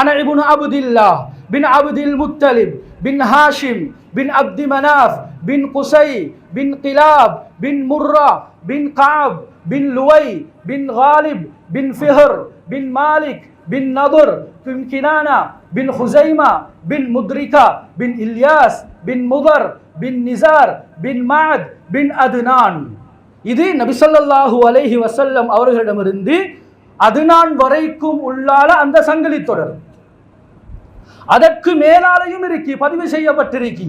أنا ابن عبد الله بن عبد المطلب بن هاشم بن عبد مناف بن قسي بن قلاب بن مرة بن قعب بن لوي بن غالب بن فهر بن مالك بن نضر بن كنانا بن خزيمة بن مدركة بن إلياس بن مضر بن نزار بن معد بن أدنان. إذا النبي صلى الله عليه وسلم أورغ الأمر أدنان وريكم أولالا أندى سنجلي تورر அதற்கு மேலாலையும் இருக்கி பதிவு செய்யப்பட்டிருக்கி.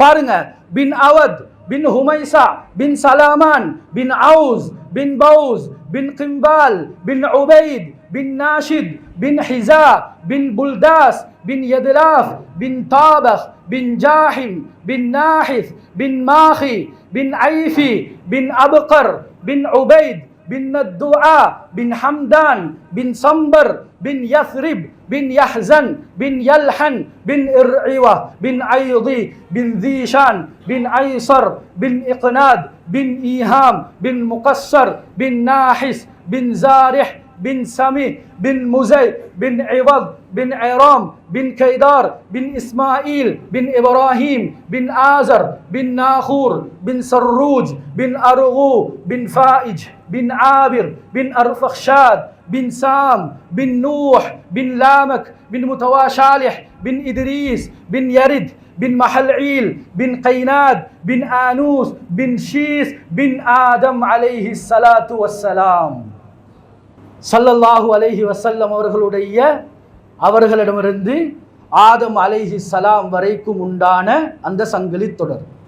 பாருங்க bin Awad bin Humaisa bin Salaman bin Aws bin Faws bin Kimbal bin Ubaid bin Nashid bin Hissa bin Bultas bin Etiraf bin Tabak bin Jahim bin Nahis bin Mahi bin Aifi bin Abukar bin Ubaid بن الدعاء بن حمدان بن صنبر بن يثرب بن يحزن بن يلحن بن إرعوة بن عيضي بن ذيشان بن عيصر بن إقناد بن إيهام بن مقصر بن ناحس بن زارح بن سمي بن مزي بن عوض بن عرام بن كيدار بن إسماعيل بن إبراهيم بن آزر بن ناخور بن سروج بن أرغو بن فائج بن عابر بن أرفخشاد بن سام بن نوح بن لامك بن متواشالح بن إدريس بن يرد بن محلعيل بن قيناد بن آنوس بن شيس بن آدم عليه الصلاة والسلام. சல்லல்லாஹு அலைஹி வசல்லம் அவர்களுடைய அவர்களிடமிருந்து ஆதம் அலைஹி சலாம் வரைக்கும் உண்டான அந்த சங்கிலி தொடர்.